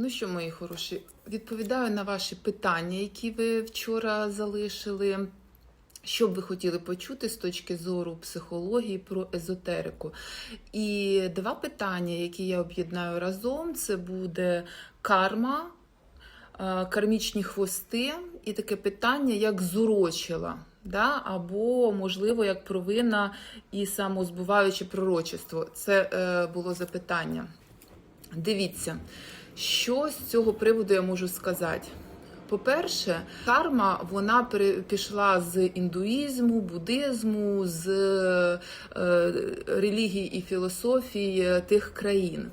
Ну що, мої хороші, відповідаю на ваші питання, які ви вчора залишили. Що б ви хотіли почути з точки зору психології про езотерику? І два питання, які я об'єднаю разом: це буде карма, кармічні хвости, і таке питання, як зурочила, да? або, можливо, як провина і самозбуваюче пророчество. Це е, було запитання. Дивіться, що з цього приводу я можу сказати. По-перше, карма вона пішла з індуїзму, буддизму, з е, релігії і філософії тих країн.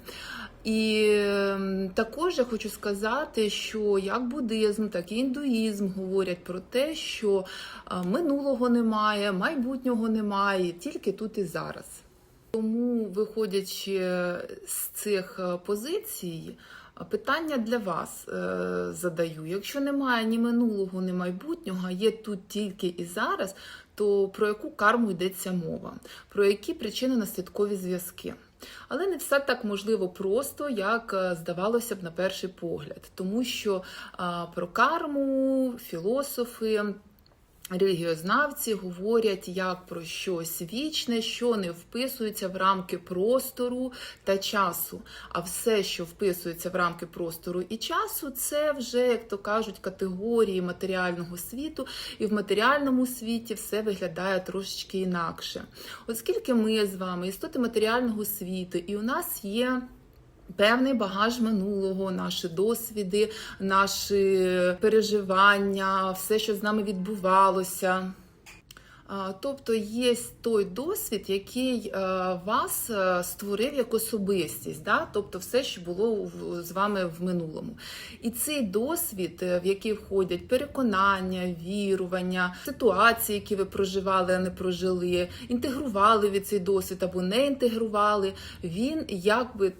І ем, також я хочу сказати, що як буддизм, так і індуїзм говорять про те, що е, минулого немає, майбутнього немає, тільки тут і зараз. Тому, виходячи з цих е, позицій, е, питання для вас е, задаю. Якщо немає ні минулого, ні майбутнього, є тут тільки і зараз, то про яку карму йдеться мова? Про які причинно-наслідкові зв'язки? Але не все так можливо просто, як е, здавалося б на перший погляд, тому що е, про карму філософи. Релігіознавці говорять як про щось вічне, що не вписується в рамки простору та часу. А все, що вписується в рамки простору і часу, це вже, як то кажуть, категорії матеріального світу, і в матеріальному світі все виглядає трошечки інакше. Оскільки ми з вами істоти матеріального світу, і у нас є. Певний багаж минулого, наші досвіди, наші переживання, все, що з нами відбувалося. Тобто є той досвід, який е, вас е, створив як особистість, да? тобто все, що було з вами в минулому. І цей досвід, е, в який входять переконання, вірування, ситуації, які ви проживали, а не прожили, інтегрували ви цей досвід або не інтегрували, він, як би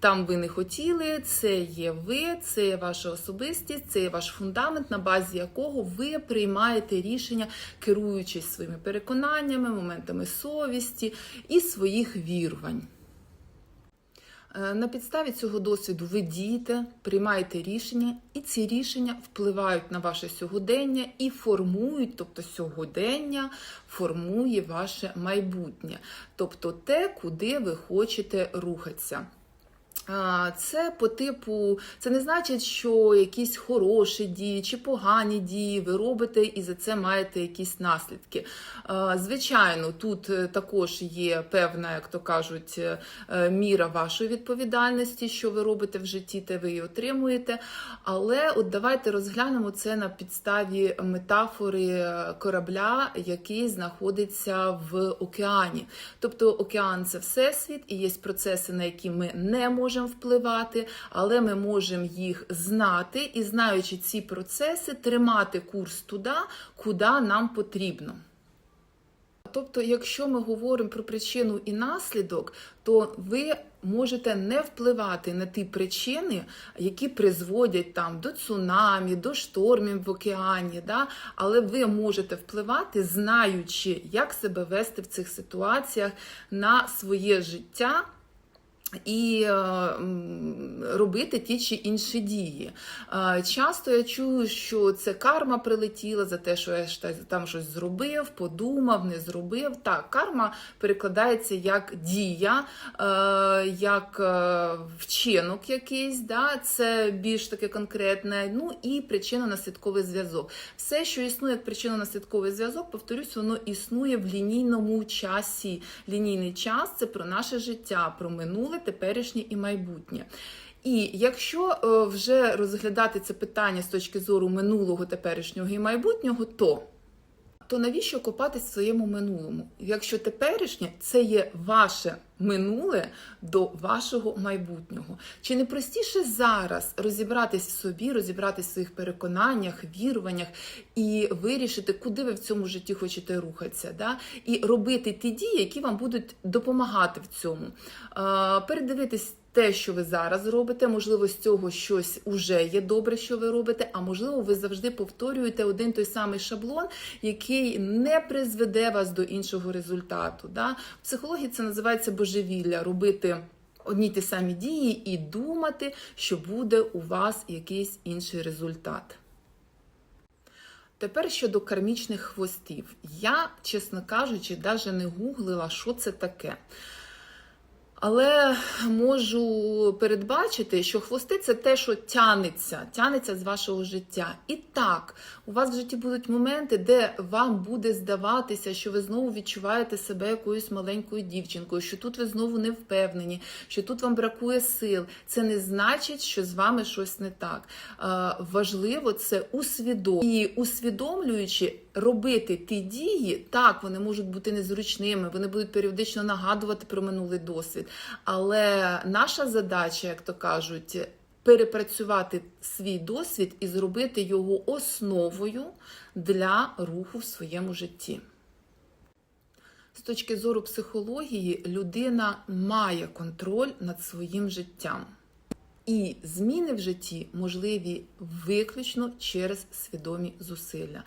там ви не хотіли, це є ви, це є ваша особистість, це є ваш фундамент, на базі якого ви приймаєте рішення, керуючись своїми переконаннями, моментами совісті і своїх вірувань. Е, На підставі цього досвіду ви дієте, приймаєте рішення, і ці рішення впливають на ваше сьогодення і формують, тобто сьогодення формує ваше майбутнє, тобто те, куди ви хочете рухатися. Це по типу, це не значить, що якісь хороші дії чи погані дії ви робите і за це маєте якісь наслідки. Звичайно, тут е, також є певна, як то кажуть, е, е, міра вашої відповідальності, що ви робите в житті, те ви і отримуєте. Але от давайте розглянемо це на підставі метафори корабля, який знаходиться в океані. Тобто океан це всесвіт, і є процеси, на які ми не можемо впливати, але ми можемо їх знати і, знаючи ці процеси, тримати курс туди, куди нам потрібно. Тобто, якщо ми говоримо про причину і наслідок, то ви можете не впливати на ті причини, які призводять там до цунамі, до штормів в океані, да? але ви можете впливати, знаючи, як себе вести в цих ситуаціях на своє життя. І е, робити ті чи інші дії. Е, Часто я чую, що це карма прилетіла за те, що я там щось зробив, подумав, не зробив. Так, карма перекладається як дія, е, як вчинок якийсь, да? це більш таке конкретне. Ну і причинно-наслідковий зв'язок. Все, що існує як причинно-наслідковий зв'язок, повторюсь, воно існує в лінійному часі. Лінійний час це про наше життя, про минуле, теперішнє і майбутнє. І якщо е, вже розглядати це питання з точки зору минулого, теперішнього і майбутнього, то то навіщо копатись в своєму минулому? Якщо теперішнє це є ваше минуле до вашого майбутнього. Чи не простіше зараз розібратись в собі, розібратись в своїх переконаннях, віруваннях і вирішити, куди ви в цьому житті хочете рухатися, да? і робити ті дії, які вам будуть допомагати в цьому. Передивитись те, що ви зараз робите, можливо, з цього щось уже є добре, що ви робите, а можливо, ви завжди повторюєте один той самий шаблон, який не призведе вас до іншого результату. Да? В психології це називається божевілля робити. одні ті самі дії і думати, що буде у вас якийсь інший результат. Тепер щодо кармічних хвостів. Я, чесно кажучи, навіть не гуглила, що це таке. Але можу передбачити, що хвости це те, що тянеться, тянеться з вашого життя. І так, у вас в житті будуть моменти, де вам буде здаватися, що ви знову відчуваєте себе якоюсь маленькою дівчинкою, що тут ви знову не впевнені, що тут вам бракує сил. Це не значить, що з вами щось не так. Важливо це усвідомити. І усвідомлюючи, робити ті дії, так, вони можуть бути незручними, вони будуть періодично нагадувати про минулий досвід. Але наша задача, як то кажуть, перепрацювати свій досвід і зробити його основою для руху в своєму житті. З точки зору психології, людина має контроль над своїм життям. І зміни в житті можливі виключно через свідомі зусилля.